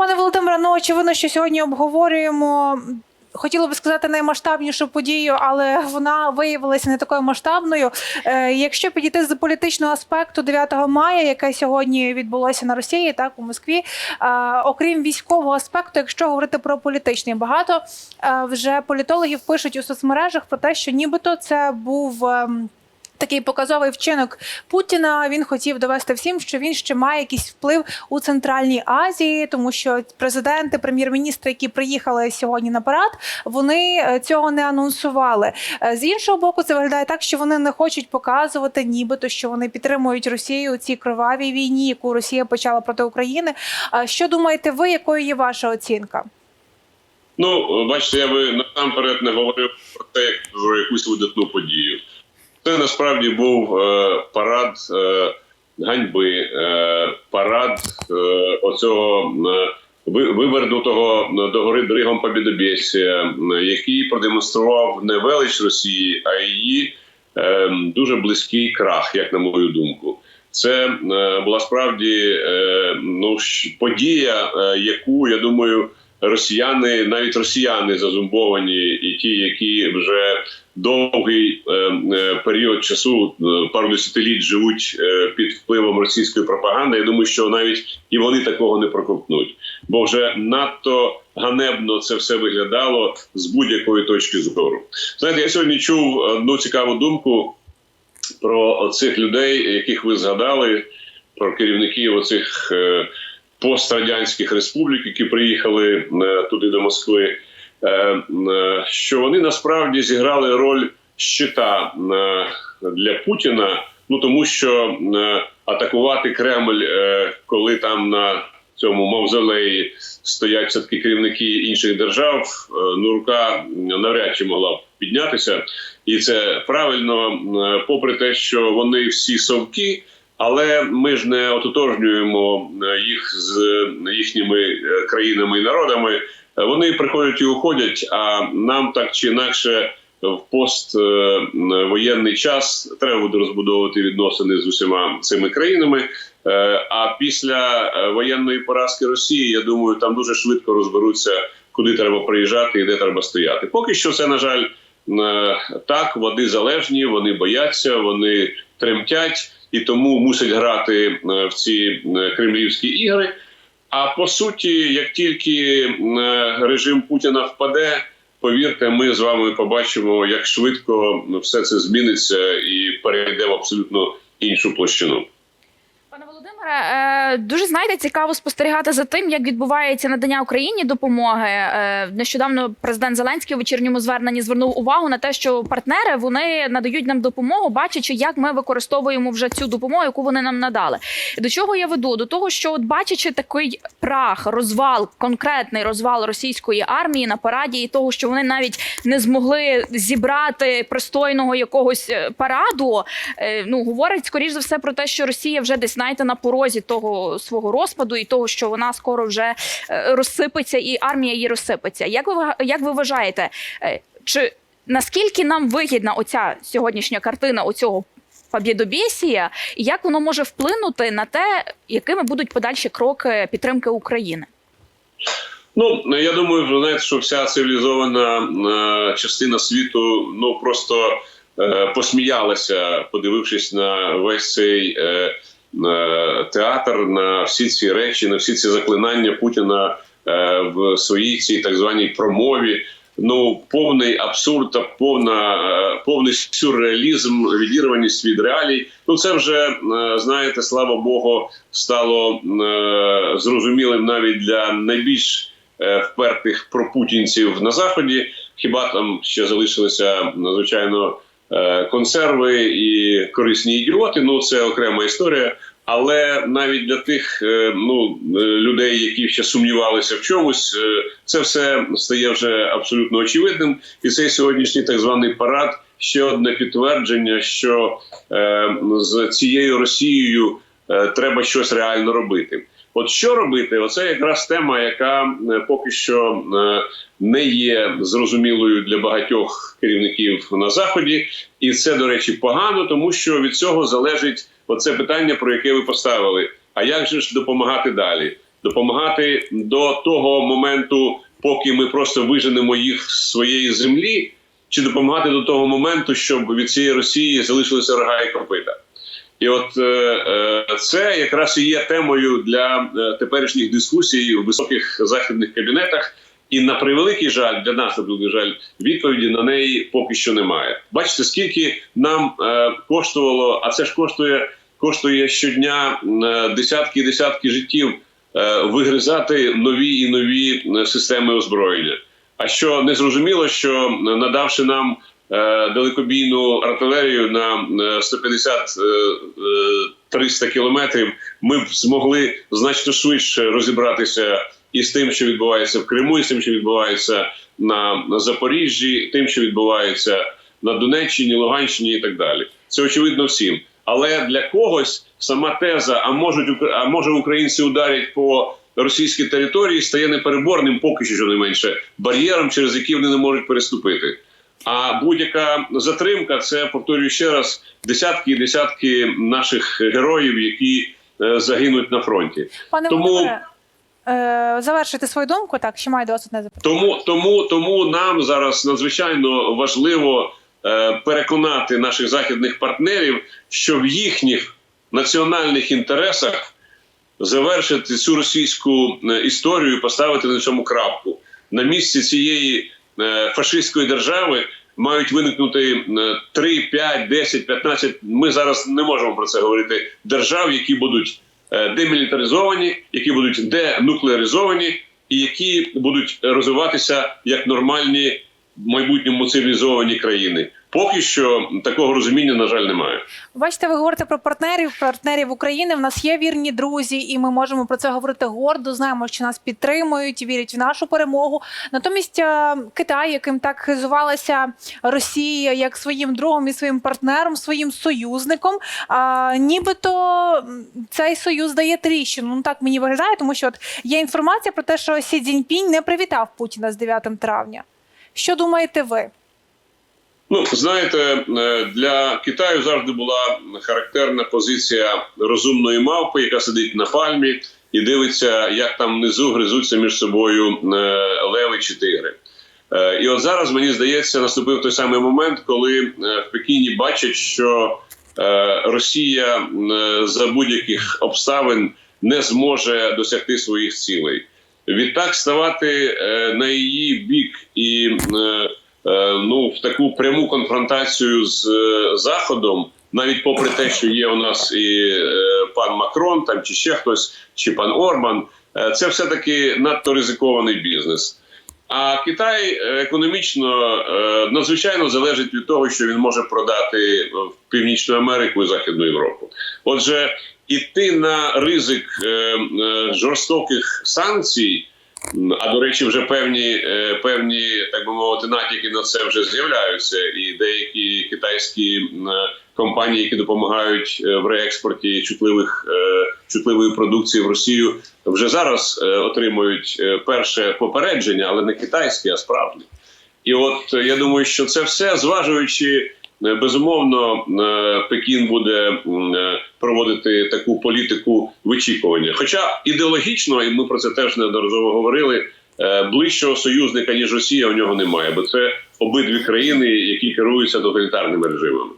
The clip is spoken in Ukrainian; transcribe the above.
Пане Володимире, ну очевидно, що сьогодні обговорюємо. Хотіла би сказати наймасштабнішу подію, але вона виявилася не такою масштабною. Е, якщо підійти з політичного аспекту 9 мая, яке сьогодні відбулося на Росії, так у Москві, е, окрім військового аспекту, якщо говорити про політичний, багато е, вже політологів пишуть у соцмережах про те, що нібито це був. Такий показовий вчинок Путіна. Він хотів довести всім, що він ще має якийсь вплив у Центральній Азії, тому що президенти, прем'єр-міністри, які приїхали сьогодні на парад, вони е, цього не анонсували. Е, З іншого боку, це виглядає так, що вони не хочуть показувати, нібито що вони підтримують Росію у цій кровавій війні, яку Росія почала проти України. Що думаєте ви? Якою є ваша оцінка? Ну, бачите, я би насамперед не говорив про те, як про якусь видатну подію. Це насправді був е, парад е, ганьби, е, парад е, оцього е, вивернутого до гори дригом побідобєсія, е, який продемонстрував не велич Росії, а її е, дуже близький крах, як на мою думку. Це е, була справді е, ну, подія, е, яку я думаю, росіяни, навіть росіяни зазумбовані, і ті, які вже довгий е, е, період часу, е, пару десятиліть живуть під впливом російської пропаганди. Я думаю, що навіть і вони такого не проковтнуть, бо вже надто ганебно це все виглядало з будь-якої точки зору. Знаєте, я сьогодні чув одну цікаву думку про цих людей, яких ви згадали, про керівників оцих пострадянських республік, які приїхали е, туди до Москви, е, е, що вони насправді зіграли роль щита для Путіна. Ну тому що атакувати Кремль, коли там на цьому мавзолеї стоять все таки керівники інших держав, ну рука навряд чи могла б піднятися, і це правильно, попри те, що вони всі совки. Але ми ж не ототожнюємо е, їх з їхніми е, країнами і народами. Е, Вони приходять і уходять. А нам так чи інакше в поствоєнний час треба буде розбудовувати відносини з усіма цими країнами. Е, А після е, воєнної поразки Росії, я думаю, там дуже швидко розберуться, куди треба приїжджати і де треба стояти. Поки що це на жаль е, так. Вони залежні, вони бояться, вони тремтять і тому мусять грати е, в ці е, кремлівські ігри. А по суті, як тільки е, режим Путіна впаде, повірте, ми з вами побачимо, як швидко все це зміниться і перейде в абсолютно іншу площину. Володимире, е, дуже знаєте, цікаво спостерігати за тим, як відбувається надання Україні допомоги. Е, Нещодавно президент Зеленський у вечірньому зверненні звернув увагу на те, що партнери вони надають нам допомогу, бачачи, як ми використовуємо вже цю допомогу, яку вони нам надали. До чого я веду? До того, що от бачачи такий прах, розвал, конкретний розвал російської армії на параді, і того, що вони навіть не змогли зібрати пристойного якогось е, параду, ну говорить скоріш за все про те, що Росія вже десь знаєте на порозі того свого розпаду і того, що вона скоро вже е, розсипеться, і армія її розсипеться. Як ви як ви вважаєте, е, чи наскільки нам вигідна оця сьогоднішня картина оцього побєдобєсія, і як воно може вплинути на те, якими будуть подальші кроки підтримки України? Ну я думаю, ви знаєте, що вся цивілізована е, частина світу ну просто е, посміялася, подивившись на весь цей театр, на всі ці речі, на всі ці заклинання Путіна е, в своїй цій так званій промові. Ну, повний абсурд, та повна е, повний сюрреалізм, відірваність від реалій. Ну це вже е, знаєте, слава Богу, стало е, зрозумілим навіть для найбільш е, впертих пропутінців на заході. Хіба там ще залишилися надзвичайно е, консерви і корисні ідіоти? Ну це окрема історія. Але навіть для тих е, ну е, людей, які ще сумнівалися в чомусь, е, це все стає вже абсолютно очевидним. І цей сьогоднішній так званий парад ще одне підтвердження, що е, з цією Росією е, треба щось реально робити. От що робити? Оце якраз тема, яка е, поки що е, не є зрозумілою для багатьох керівників на заході, і це до речі погано, тому що від цього залежить оце питання, про яке ви поставили. А як же ж допомагати далі? допомагати до того моменту, поки ми просто виженемо їх з своєї землі, чи допомагати до того моменту, щоб від цієї Росії залишилися рога і копита. І от е, е, це якраз і є темою для е, теперішніх дискусій у високих західних кабінетах. І на превеликий жаль, для нас на превеликий жаль, відповіді на неї поки що немає. Бачите, скільки нам е, коштувало, а це ж коштує коштує щодня е, десятки і десятки життів е, вигризати нові і нові системи озброєння. А що не зрозуміло, що надавши нам далекобійну артилерію на е, 150-300 кілометрів, ми б змогли значно швидше розібратися із тим, що відбувається в Криму, і з тим, що відбувається на, Запоріжжі, тим, що відбувається на Донеччині, Луганщині і так далі. Це очевидно всім. Але для когось сама теза, а можуть а може українці ударять по російській території, стає непереборним, поки що не менше бар'єром, через який вони не можуть переступити. А будь-яка затримка це повторюю ще раз десятки і десятки наших героїв, які е, загинуть на фронті. Пане Тому- Володимире, е, завершити свою думку. Так, ще маю до вас одне запитання. Тому тому тому нам зараз надзвичайно важливо е, переконати наших західних партнерів, що в їхніх національних інтересах завершити цю російську історію, і поставити на цьому крапку на місці цієї фашистської держави. Мають виникнути е, 3, 5, 10, 15, Ми зараз не можемо про це говорити. Держав, які будуть е, демілітаризовані, які будуть денуклеаризовані, і які будуть розвиватися як нормальні в майбутньому цивілізовані країни. Поки що такого розуміння, на жаль, немає. Бачите, ви говорите про партнерів, партнерів України. В нас є вірні друзі, і ми можемо про це говорити гордо. Знаємо, що нас підтримують, вірять в нашу перемогу. Натомість е, Китай, яким так хизувалася Росія, як своїм другом і своїм партнером, своїм союзником, а, нібито цей союз дає тріщину. Ну так мені виглядає, тому що от є інформація про те, що Сі Цзіньпінь не привітав Путіна з 9 травня. Що думаєте ви? Ну знаєте, е, для Китаю завжди була характерна позиція розумної мавпи, яка сидить на пальмі і дивиться, як там внизу гризуться між собою е, леви чи тигри. Е, І от зараз мені здається, наступив той самий момент, коли в Пекіні бачать, що Росія за будь-яких обставин не зможе досягти своїх цілей. Відтак ставати на її бік і ну в таку пряму конфронтацію з е, заходом, навіть попри те, що є у нас і е, пан Макрон, там чи ще хтось, чи пан Орбан, е, це все таки надто ризикований бізнес. А Китай е, економічно е, надзвичайно залежить від того, що він може продати в Північну Америку і Західну Європу. Отже, іти на ризик е, е, жорстоких санкцій. А до речі, вже певні, е, певні, так би мовити, натяки на це вже з'являються, і деякі китайські е, компанії, які допомагають е, в реекспорті чутливих чутливої продукції в Росію, вже зараз отримують перше попередження, але не китайське, а справжнє. І от я думаю, що це все зважуючи. Е, Безумовно, е, Пекін буде е, проводити таку політику вичікування. Хоча ідеологічно, і ми про це теж неодноразово говорили, ближчого союзника ніж Росія у нього немає, бо це обидві країни, які керуються тоталітарними режимами.